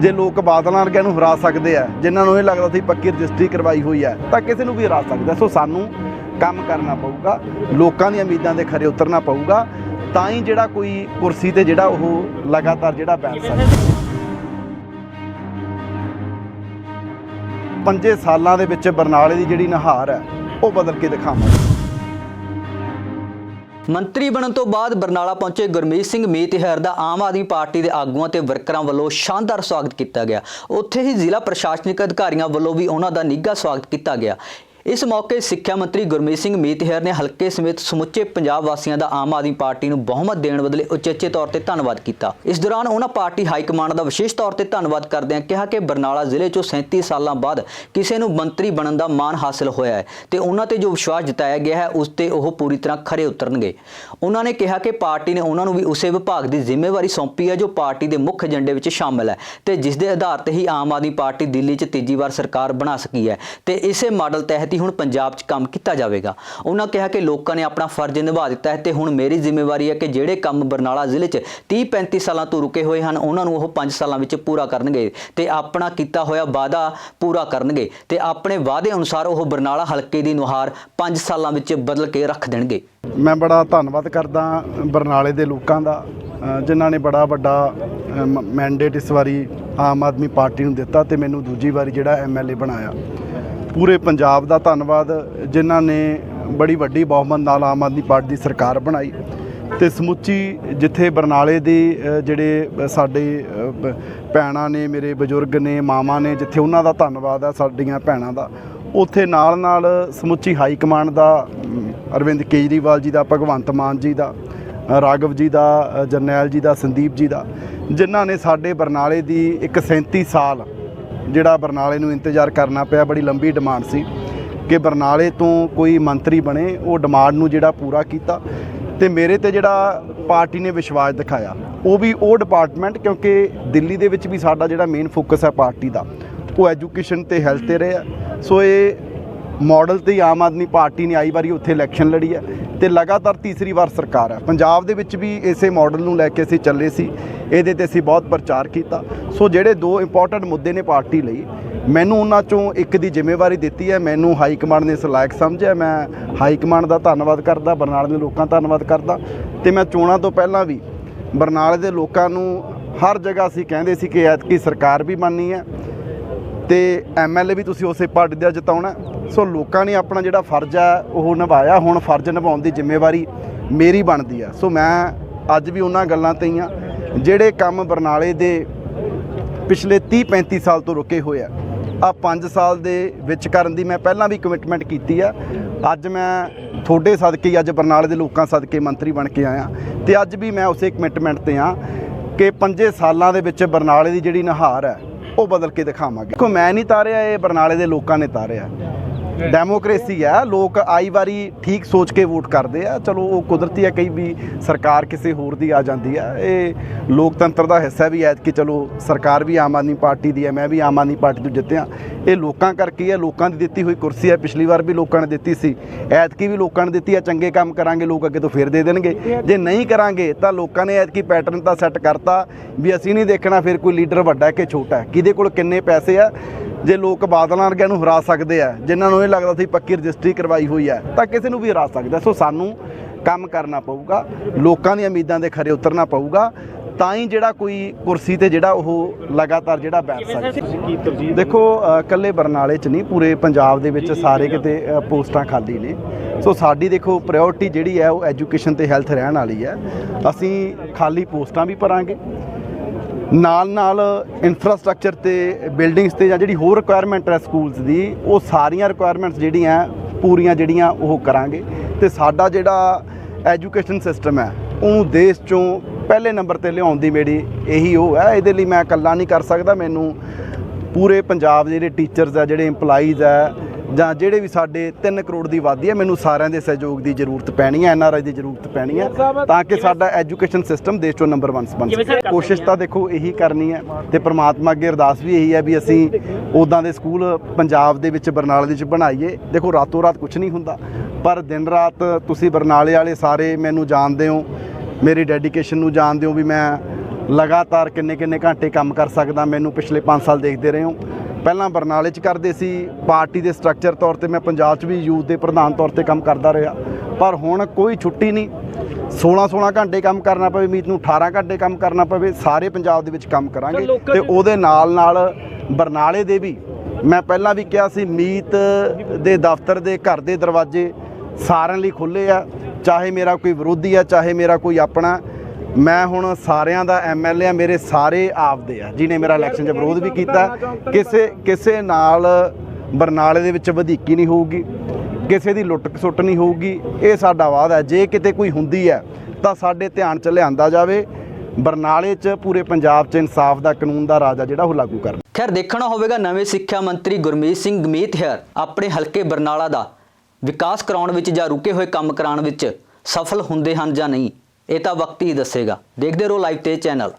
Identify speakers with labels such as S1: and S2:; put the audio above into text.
S1: ਜੇ ਲੋਕ ਬਾਦਲਾਂ ਵਰਗਿਆਂ ਨੂੰ ਹਰਾ ਸਕਦੇ ਆ, ਜਿਨ੍ਹਾਂ ਨੂੰ ਇਹ ਲੱਗਦਾ ਸੀ ਪੱਕੀ ਰਜਿਸਟਰੀ ਕਰਵਾਈ ਹੋਈ ਹੈ ਤਾਂ ਕਿਸੇ ਨੂੰ ਵੀ ਹਰਾ ਸਕਦਾ। ਸੋ ਸਾਨੂੰ ਕੰਮ ਕਰਨਾ ਪਊਗਾ, ਲੋਕਾਂ ਦੀਆਂ ਉਮੀਦਾਂ ਦੇ ਖਰੇ ਉਤਰਨਾ ਪਊਗਾ, ਤਾਂ ਹੀ ਜਿਹੜਾ ਕੋਈ ਕੁਰਸੀ ਤੇ ਜਿਹੜਾ ਉਹ ਲਗਾਤਾਰ ਜਿਹੜਾ ਬੈਠ ਸਕਦਾ। ਪੰਜੇ ਸਾਲਾਂ ਦੇ ਵਿੱਚ ਬਰਨਾਲੇ ਦੀ ਜਿਹੜੀ ਨਹਾਰ ਹੈ ਉਹ ਬਦਲ ਕੇ ਦਿਖਾਵਾਂਗੇ।
S2: ਮੰਤਰੀ ਬਣਨ ਤੋਂ ਬਾਅਦ ਬਰਨਾਲਾ ਪਹੁੰਚੇ ਗੁਰਮੀਤ ਸਿੰਘ ਮੀਤਹਿਰ ਦਾ ਆਮ ਆਦਮੀ ਪਾਰਟੀ ਦੇ ਆਗੂਆਂ ਤੇ ਵਰਕਰਾਂ ਵੱਲੋਂ ਸ਼ਾਨਦਾਰ ਸਵਾਗਤ ਕੀਤਾ ਗਿਆ। ਉੱਥੇ ਹੀ ਜ਼ਿਲ੍ਹਾ ਪ੍ਰਸ਼ਾਸਨਿਕ ਅਧਿਕਾਰੀਆਂ ਵੱਲੋਂ ਵੀ ਉਹਨਾਂ ਦਾ ਨਿੱਘਾ ਸਵਾਗਤ ਕੀਤਾ ਗਿਆ। ਇਸ ਮੌਕੇ ਸਿੱਖਿਆ ਮੰਤਰੀ ਗੁਰਮੀਤ ਸਿੰਘ ਮੀਤਹਿਰ ਨੇ ਹਲਕੇ ਸਮੇਤ ਸਮੁੱਚੇ ਪੰਜਾਬ ਵਾਸੀਆਂ ਦਾ ਆਮ ਆਦਮੀ ਪਾਰਟੀ ਨੂੰ ਬਹੁਮਤ ਦੇਣ ਬਦਲੇ ਉਚੇਚੇ ਤੌਰ ਤੇ ਧੰਨਵਾਦ ਕੀਤਾ। ਇਸ ਦੌਰਾਨ ਉਹਨਾਂ ਪਾਰਟੀ ਹਾਈ ਕਮਾਂਡ ਦਾ ਵਿਸ਼ੇਸ਼ ਤੌਰ ਤੇ ਧੰਨਵਾਦ ਕਰਦਿਆਂ ਕਿਹਾ ਕਿ ਬਰਨਾਲਾ ਜ਼ਿਲ੍ਹੇ 'ਚੋਂ 37 ਸਾਲਾਂ ਬਾਅਦ ਕਿਸੇ ਨੂੰ ਮੰਤਰੀ ਬਣਨ ਦਾ ਮਾਣ ਹਾਸਲ ਹੋਇਆ ਹੈ ਤੇ ਉਹਨਾਂ ਤੇ ਜੋ ਵਿਸ਼ਵਾਸ ਜਤਾਇਆ ਗਿਆ ਹੈ, ਉਸ ਤੇ ਉਹ ਪੂਰੀ ਤਰ੍ਹਾਂ ਖਰੇ ਉਤਰਨਗੇ। ਉਹਨਾਂ ਨੇ ਕਿਹਾ ਕਿ ਪਾਰਟੀ ਨੇ ਉਹਨਾਂ ਨੂੰ ਵੀ ਉਸੇ ਵਿਭਾਗ ਦੀ ਜ਼ਿੰਮੇਵਾਰੀ ਸੌਂਪੀ ਹੈ ਜੋ ਪਾਰਟੀ ਦੇ ਮੁੱਖ ਏਜੰਡੇ ਵਿੱਚ ਸ਼ਾਮਲ ਹੈ ਤੇ ਜਿਸ ਦੇ ਆਧਾਰ ਤੇ ਹੀ ਆਮ ਆਦਮੀ ਪਾਰਟੀ ਦਿੱਲੀ 'ਚ ਤੀਜੀ ਵਾਰ ਸਰਕਾਰ ਬਣਾ ਸਕੀ ਹੈ ਤੇ ਇਸੇ ਮਾਡਲ ਤਹਿਤ ਹੀ ਹੁਣ ਪੰਜਾਬ 'ਚ ਕੰਮ ਕੀਤਾ ਜਾਵੇਗਾ। ਉਹਨਾਂ ਕਿਹਾ ਕਿ ਲੋਕਾਂ ਨੇ ਆਪਣਾ ਫਰਜ਼ ਨਿਭਾ ਦਿੱਤਾ ਹੈ ਤੇ ਹੁਣ ਮੇਰੀ ਜ਼ਿੰਮੇਵਾਰੀ ਹੈ ਕਿ ਜਿਹੜੇ ਕੰਮ ਬਰਨਾਲਾ ਜ਼ਿਲ੍ਹੇ 'ਚ 30 35 ਸਾਲਾਂ ਤੋਂ ਰੁਕੇ ਹੋਏ ਹਨ, ਉਹਨਾਂ ਨੂੰ ਉਹ 5 ਸਾਲਾਂ ਵਿੱਚ ਪੂਰਾ ਕਰਨਗੇ ਤੇ ਆਪਣਾ ਕੀਤਾ ਹੋਇਆ ਵਾਅਦਾ ਪੂਰਾ ਕਰਨਗੇ ਤੇ ਆਪਣੇ ਵਾਅਦੇ ਅਨੁਸਾਰ ਉਹ ਬਰਨਾਲਾ ਹਲਕੇ ਦੀ ਨੁਹਾਰ 5 ਸਾਲਾਂ ਵਿੱਚ ਬਦਲ ਕੇ ਰੱਖ ਦੇਣਗੇ।
S1: ਮੈਂ ਬੜਾ ਧੰਨਵਾਦ ਕਰਦਾ ਬਰਨਾਲੇ ਦੇ ਲੋਕਾਂ ਦਾ ਜਿਨ੍ਹਾਂ ਨੇ ਬੜਾ ਵੱਡਾ ਮੈਂਡੇਟ ਇਸ ਵਾਰੀ ਆਮ ਆਦਮੀ ਪਾਰਟੀ ਨੂੰ ਦਿੱਤਾ ਤੇ ਮੈਨੂੰ ਦੂਜੀ ਵਾਰੀ ਜਿਹੜਾ ਐਮਐਲਏ ਬਣਾਇਆ। ਪੂਰੇ ਪੰਜਾਬ ਦਾ ਧੰਨਵਾਦ ਜਿਨ੍ਹਾਂ ਨੇ ਬੜੀ ਵੱਡੀ ਬਹੁਮਤ ਨਾਲ ਆਮ ਆਦਮੀ ਪਾਰਟੀ ਦੀ ਸਰਕਾਰ ਬਣਾਈ। ਤੇ ਸਮੁੱਚੀ ਜਿੱਥੇ ਬਰਨਾਲੇ ਦੇ ਜਿਹੜੇ ਸਾਡੇ ਭੈਣਾਂ ਨੇ ਮੇਰੇ ਬਜ਼ੁਰਗ ਨੇ ਮਾਵਾਂ ਨੇ ਜਿੱਥੇ ਉਹਨਾਂ ਦਾ ਧੰਨਵਾਦ ਆ ਸਾਡੀਆਂ ਭੈਣਾਂ ਦਾ ਉੱਥੇ ਨਾਲ ਨਾਲ ਸਮੁੱਚੀ ਹਾਈ ਕਮਾਂਡ ਦਾ ਅਰਵਿੰਦ ਕੇਜਰੀਵਾਲ ਜੀ ਦਾ ਭਗਵੰਤ ਮਾਨ ਜੀ ਦਾ ਅ, ਰਾਘਵ ਜੀ ਦਾ ਜਰਨੈਲ ਜੀ ਦਾ ਸੰਦੀਪ ਜੀ ਦਾ ਜਿਨ੍ਹਾਂ ਨੇ ਸਾਡੇ ਬਰਨਾਲੇ ਦੀ ਇੱਕ 37 ਸਾਲ ਜਿਹੜਾ ਬਰਨਾਲੇ ਨੂੰ ਇੰਤਜ਼ਾਰ ਕਰਨਾ ਪਿਆ, ਬੜੀ ਲੰਬੀ ਡਿਮਾਂਡ ਸੀ ਕਿ ਬਰਨਾਲੇ ਤੋਂ ਕੋਈ ਮੰਤਰੀ ਬਣੇ, ਉਹ ਡਿਮਾਂਡ ਨੂੰ ਜਿਹੜਾ ਪੂਰਾ ਕੀਤਾ ਤੇ ਮੇਰੇ ਤੇ ਜਿਹੜਾ ਪਾਰਟੀ ਨੇ ਵਿਸ਼ਵਾਸ ਦਿਖਾਇਆ, ਉਹ ਵੀ ਉਹ ਡਿਪਾਰਟਮੈਂਟ ਕਿਉਂਕਿ ਦਿੱਲੀ ਦੇ ਵਿੱਚ ਵੀ ਸਾਡਾ ਜਿਹੜਾ ਮੇਨ ਫੋਕਸ ਹੈ ਪਾਰਟੀ ਦਾ, ਉਹ ਐਜੂਕੇਸ਼ਨ ਤੇ ਹੈਲਥ ਤੇ ਰਿਹਾ। ਸੋ ਇਹ ਮਾਡਲ ਤੇ ਹੀ ਆਮ ਆਦਮੀ ਪਾਰਟੀ ਨੇ ਆਈ ਵਾਰੀ ਉੱਥੇ ਇਲੈਕਸ਼ਨ ਲੜੀ ਹੈ ਤੇ ਲਗਾਤਾਰ ਤੀਸਰੀ ਵਾਰ ਸਰਕਾਰ ਹੈ। ਪੰਜਾਬ ਦੇ ਵਿੱਚ ਵੀ ਇਸੇ ਮਾਡਲ ਨੂੰ ਲੈ ਕੇ ਅਸੀਂ ਚੱਲੇ ਸੀ। ਇਹਦੇ ਤੇ ਅਸੀਂ ਬਹੁਤ ਪ੍ਰਚਾਰ ਕੀਤਾ। ਸੋ ਜਿਹੜੇ ਦੋ ਇੰਪੋਰਟੈਂਟ ਮੁੱਦੇ ਨੇ ਪਾਰਟੀ ਲਈ, ਮੈਨੂੰ ਉਹਨਾਂ ਚੋਂ ਇੱਕ ਦੀ ਜ਼ਿੰਮੇਵਾਰੀ ਦਿੱਤੀ ਹੈ। ਮੈਨੂੰ ਹਾਈ ਕਮਾਂਡ ਨੇ ਇਸ ਲਾਇਕ ਸਮਝਿਆ। ਮੈਂ ਹਾਈ ਕਮਾਂਡ ਦਾ ਧੰਨਵਾਦ ਕਰਦਾ, ਬਰਨਾਲੇ ਦੇ ਲੋਕਾਂ ਦਾ ਧੰਨਵਾਦ ਕਰਦਾ। ਤੇ ਮੈਂ ਚੋਣਾਂ ਤੋਂ ਪਹਿਲਾਂ ਵੀ ਬਰਨਾਲੇ ਦੇ ਲੋਕਾਂ ਨੂੰ ਹਰ ਜਗ੍ਹਾ ਅਸੀਂ ਕਹਿੰਦੇ ਸੀ ਕਿ ਐਤਕੀ ਸਰਕਾਰ ਵੀ ਮੰਨਣੀ ਹੈ। ਤੇ ਐਮਐਲਏ ਵੀ ਤੁਸੀਂ ਉਸੇ ਪਾਰਟੀ ਦਾ ਜਿਤਾਉਣਾ ਸੋ ਲੋਕਾਂ ਨੇ ਆਪਣਾ ਜਿਹੜਾ ਫਰਜ਼ ਹੈ, ਉਹ ਨਿਭਾਇਆ। ਹੁਣ ਫਰਜ਼ ਨਿਭਾਉਣ ਦੀ ਜ਼ਿੰਮੇਵਾਰੀ ਮੇਰੀ ਬਣਦੀ ਹੈ। ਸੋ ਮੈਂ ਅੱਜ ਵੀ ਉਹਨਾਂ ਗੱਲਾਂ ਤੇ ਹੀ ਹਾਂ, ਜਿਹੜੇ ਕੰਮ ਬਰਨਾਲੇ ਦੇ ਪਿਛਲੇ 30 35 ਸਾਲ ਤੋਂ ਰੁਕੇ ਹੋਏ ਆ। ਆ 5 ਸਾਲ ਦੇ ਵਿੱਚ ਕਰਨ ਦੀ ਮੈਂ ਪਹਿਲਾਂ ਵੀ ਕਮਿਟਮੈਂਟ ਕੀਤੀ ਆ। ਅੱਜ ਮੈਂ ਤੁਹਾਡੇ ਸਦਕੇ ਹੀ ਅੱਜ ਬਰਨਾਲੇ ਦੇ ਲੋਕਾਂ ਸਦਕੇ ਮੰਤਰੀ ਬਣ ਕੇ ਆਇਆ। ਤੇ ਅੱਜ ਵੀ ਮੈਂ ਉਸੇ ਕਮਿਟਮੈਂਟ ਤੇ ਆ ਕਿ ਪੰਜੇ ਸਾਲਾਂ ਦੇ ਵਿੱਚ ਬਰਨਾਲੇ ਦੀ ਜਿਹੜੀ ਨਹਾਰ ਹੈ ਉਹ ਬਦਲ ਕੇ ਦਿਖਾਵਾਂਗੇ। ਦੇਖੋ ਮੈਂ ਨਹੀਂ ਤਾਰਿਆ ਇਹ ਬਰਨਾਲੇ ਦੇ ਲੋਕਾਂ ਨੇ ਤਾਰਿਆ। ਡੈਮੋਕ੍ਰੇਸੀ ਆ। ਲੋਕ ਆਈ ਵਾਰੀ ਠੀਕ ਸੋਚ ਕੇ ਵੋਟ ਕਰਦੇ ਆ। ਚਲੋ, ਉਹ ਕੁਦਰਤੀ ਹੈ ਕਈ ਵੀ ਸਰਕਾਰ ਕਿਸੇ ਹੋਰ ਦੀ ਆ ਜਾਂਦੀ ਹੈ ਇਹ ਲੋਕਤੰਤਰ ਦਾ ਹਿੱਸਾ ਵੀ ਹੈ ਕਿ ਚਲੋ, ਸਰਕਾਰ ਵੀ ਆਮ ਆਦਮੀ ਪਾਰਟੀ ਦੀ ਹੈ ਮੈਂ ਵੀ ਆਮ ਆਦਮੀ ਪਾਰਟੀ ਤੋਂ ਜਿੱਤਿਆ। ਇਹ ਲੋਕਾਂ ਕਰਕੇ ਹੀ ਹੈ ਲੋਕਾਂ ਦੀ ਦਿੱਤੀ ਹੋਈ ਕੁਰਸੀ ਹੈ ਪਿਛਲੀ ਵਾਰ ਵੀ ਲੋਕਾਂ ਨੇ ਦਿੱਤੀ ਸੀ। ਐਤਕੀ ਵੀ ਲੋਕਾਂ ਨੇ ਦਿੱਤੀ ਆ, ਚੰਗੇ ਕੰਮ ਕਰਾਂਗੇ, ਲੋਕ ਅੱਗੇ ਤੋਂ ਫੇਰ ਦੇ ਦੇਣਗੇ। ਜੇ ਨਹੀਂ ਕਰਾਂਗੇ, ਤਾਂ ਲੋਕਾਂ ਨੇ ਐਤਕੀ ਪੈਟਰਨ ਤਾਂ ਸੈੱਟ ਕਰਤਾ ਵੀ ਅਸੀਂ ਨਹੀਂ ਦੇਖਣਾ, ਫਿਰ ਕੋਈ ਲੀਡਰ ਵੱਡਾ ਕਿ ਛੋਟਾ। ਕਿਹਦੇ ਕੋਲ ਕਿੰਨੇ ਪੈਸੇ ਆ? ਜੇ ਲੋਕ ਬਾਦਲਾਂ ਵਰਗਿਆਂ ਨੂੰ ਹਰਾ ਸਕਦੇ ਆ ਜਿਨ੍ਹਾਂ ਨੂੰ ਇਹ ਲੱਗਦਾ ਸੀ ਪੱਕੀ ਰਜਿਸਟਰੀ ਕਰਵਾਈ ਹੋਈ ਹੈ ਤਾਂ ਕਿਸੇ ਨੂੰ ਵੀ ਹਰਾ ਸਕਦਾ ਸੋ ਸਾਨੂੰ ਕੰਮ ਕਰਨਾ ਪਊਗਾ ਲੋਕਾਂ ਦੀਆਂ ਉਮੀਦਾਂ ਦੇ ਖਰੇ ਉਤਰਨਾ ਪਊਗਾ ਤਾਂ ਹੀ ਜਿਹੜਾ ਕੋਈ ਕੁਰਸੀ ਤੇ ਜਿਹੜਾ ਉਹ ਲਗਾਤਾਰ ਜਿਹੜਾ ਬੈਠ ਸਕਦਾ। ਦੇਖੋ ਇਕੱਲੇ ਬਰਨਾਲੇ 'ਚ ਨਹੀਂ ਪੂਰੇ ਪੰਜਾਬ ਦੇ ਵਿੱਚ ਸਾਰੇ ਕਿਤੇ ਪੋਸਟਾਂ ਖਾਲੀ ਨੇ। ਸੋ ਸਾਡੀ ਦੇਖੋ ਪ੍ਰਾਇੋਰਟੀ ਜਿਹੜੀ ਹੈ ਉਹ ਐਜੂਕੇਸ਼ਨ ਤੇ ਹੈਲਥ ਰਹਿਣ ਵਾਲੀ ਹੈ ਅਸੀਂ ਖਾਲੀ ਪੋਸਟਾਂ ਵੀ ਭਰਾਂਗੇ। ਨਾਲ ਨਾਲ ਇਨਫਰਾਸਟ੍ਰਕਚਰ ਤੇ ਬਿਲਡਿੰਗਸ ਤੇ ਜਾਂ ਜਿਹੜੀ ਹੋਰ ਰਿਕੁਆਇਰਮੈਂਟ ਹੈ ਸਕੂਲਸ ਦੀ, ਉਹ ਸਾਰੀਆਂ ਰਿਕੁਆਇਰਮੈਂਟਸ ਜਿਹੜੀਆਂ ਪੂਰੀਆਂ ਜਿਹੜੀਆਂ ਉਹ ਕਰਾਂਗੇ। ਤੇ ਸਾਡਾ ਜਿਹੜਾ ਐਜੂਕੇਸ਼ਨ ਸਿਸਟਮ ਹੈ, ਉਹਨੂੰ ਦੇਸ਼ ਚੋਂ ਪਹਿਲੇ ਨੰਬਰ ਤੇ ਲਿਆਉਣ ਦੀ ਮੇਰੀ ਇਹੀ ਉਹ ਹੈ। ਇਹਦੇ ਲਈ ਮੈਂ ਇਕੱਲਾ ਨਹੀਂ ਕਰ ਸਕਦਾ। ਮੈਨੂੰ ਪੂਰੇ ਪੰਜਾਬ ਦੇ ਜਿਹੜੇ ਟੀਚਰਸ ਆ ਜਿਹੜੇ EMPLOYEES ਆ ਜਾਂ ਜਿਹੜੇ ਵੀ ਸਾਡੇ 3 ਕਰੋੜ ਦੀ ਆਬਾਦੀ ਹੈ ਮੈਨੂੰ ਸਾਰਿਆਂ ਦੇ ਸਹਿਯੋਗ ਦੀ ਜ਼ਰੂਰਤ ਪੈਣੀ ਹੈ ਐਨਆਰਆਈ ਦੀ ਜ਼ਰੂਰਤ ਪੈਣੀ ਹੈ ਤਾਂ ਕਿ ਸਾਡਾ ਐਜੂਕੇਸ਼ਨ ਸਿਸਟਮ ਦੇਸ਼ ਚੋਂ ਨੰਬਰ 1 ਬਣ ਸਕੇ। ਕੋਸ਼ਿਸ਼ ਤਾਂ ਦੇਖੋ ਇਹੀ ਕਰਨੀ ਹੈ ਤੇ ਪ੍ਰਮਾਤਮਾ ਅੱਗੇ ਅਰਦਾਸ ਵੀ ਇਹੀ ਹੈ ਵੀ ਅਸੀਂ ਉਦਾਂ ਦੇ ਸਕੂਲ ਪੰਜਾਬ ਦੇ ਵਿੱਚ ਬਰਨਾਲੇ ਦੇ ਵਿੱਚ ਬਣਾਈਏ। ਦੇਖੋ ਰਾਤੋਂ ਰਾਤ ਕੁਝ ਨਹੀਂ ਹੁੰਦਾ ਪਰ ਦਿਨ ਰਾਤ ਤੁਸੀਂ ਬਰਨਾਲੇ ਵਾਲੇ ਸਾਰੇ ਮੈਨੂੰ ਜਾਣਦੇ ਹੋ ਮੇਰੀ ਡੈਡੀਕੇਸ਼ਨ ਨੂੰ ਜਾਣਦੇ ਹੋ ਵੀ ਮੈਂ ਲਗਾਤਾਰ ਕਿੰਨੇ ਕਿੰਨੇ ਘੰਟੇ ਕੰਮ ਕਰ ਸਕਦਾ ਮੈਨੂੰ ਪਿਛਲੇ 5 ਸਾਲ ਦੇਖਦੇ ਰਹੇ ਹੋ। ਪਹਿਲਾਂ ਬਰਨਾਲੇ 'ਚ ਕਰਦੇ ਸੀ ਪਾਰਟੀ ਦੇ ਸਟਰਕਚਰ ਤੌਰ ਤੇ ਮੈਂ ਪੰਜਾਬ 'ਚ ਵੀ ਯੂਥ ਦੇ ਪ੍ਰਧਾਨ ਤੌਰ ਤੇ ਕੰਮ ਕਰਦਾ ਰਿਹਾ। ਪਰ ਹੁਣ ਕੋਈ ਛੁੱਟੀ ਨਹੀਂ। 16 16 ਘੰਟੇ ਕੰਮ ਕਰਨਾ ਪਵੇ ਮੀਤ ਨੂੰ 18 ਘੰਟੇ ਕੰਮ ਕਰਨਾ ਪਵੇ ਸਾਰੇ ਪੰਜਾਬ ਦੇ ਵਿੱਚ ਕੰਮ ਕਰਾਂਗੇ। ਤੇ ਉਹਦੇ ਨਾਲ ਨਾਲ ਬਰਨਾਲੇ ਦੇ ਵੀ ਮੈਂ ਪਹਿਲਾਂ ਵੀ ਕਿਹਾ ਸੀ ਮੀਤ ਦੇ ਦਫ਼ਤਰ ਦੇ ਘਰ ਦੇ ਦਰਵਾਜ਼ੇ ਸਾਰਿਆਂ ਲਈ ਖੁੱਲੇ ਆ। ਚਾਹੇ ਮੇਰਾ ਕੋਈ ਵਿਰੋਧੀ ਆ ਚਾਹੇ ਮੇਰਾ ਕੋਈ ਆਪਣਾ ਮੈਂ ਹੁਣ ਸਾਰਿਆਂ ਦਾ ਐਮਐਲਏ ਆ ਮੇਰੇ ਸਾਰੇ ਆਪਦੇ ਆ ਜਿਨੇ ਮੇਰਾ ਇਲੈਕਸ਼ਨ 'ਚ ਵਿਰੋਧ ਵੀ ਕੀਤਾ। ਕਿਸੇ ਕਿਸੇ ਨਾਲ ਬਰਨਾਲੇ ਦੇ ਵਿੱਚ ਵਧੀਕੀ ਨਹੀਂ ਹੋਊਗੀ ਕਿਸੇ ਦੀ ਲੁੱਟ ਖਸੁੱਟ ਨਹੀਂ ਹੋਊਗੀ ਇਹ ਸਾਡਾ ਵਾਅਦਾ ਹੈ। ਜੇ ਕਿਤੇ ਕੋਈ ਹੁੰਦੀ ਹੈ ਤਾਂ ਸਾਡੇ ਧਿਆਨ 'ਚ ਲਿਆਂਦਾ ਜਾਵੇ। ਬਰਨਾਲੇ 'ਚ ਪੂਰੇ ਪੰਜਾਬ 'ਚ ਇਨਸਾਫ ਦਾ ਕਾਨੂੰਨ ਦਾ ਰਾਜ ਆ ਜਿਹੜਾ ਉਹ ਲਾਗੂ ਕਰਨਾ।
S2: ਖੈਰ ਦੇਖਣਾ ਹੋਵੇਗਾ ਨਵੇਂ ਸਿੱਖਿਆ ਮੰਤਰੀ ਗੁਰਮੀਤ ਸਿੰਘ ਗਮੀਤ ਹੈਰ ਆਪਣੇ ਹਲਕੇ ਬਰਨਾਲਾ ਦਾ ਵਿਕਾਸ ਕਰਾਉਣ ਵਿੱਚ ਜਾਂ ਰੁਕੇ ਹੋਏ ਕੰਮ ਕਰਾਉਣ ਵਿੱਚ ਸਫਲ ਹੁੰਦੇ ਹਨ ਜਾਂ ਨਹੀਂ। ਇਹ ਤਾਂ ਵਕਤ ਹੀ ਦੱਸੇਗਾ। ਦੇਖਦੇ ਰਹੋ ਲਾਈਵ ਤੇ ਚੈਨਲ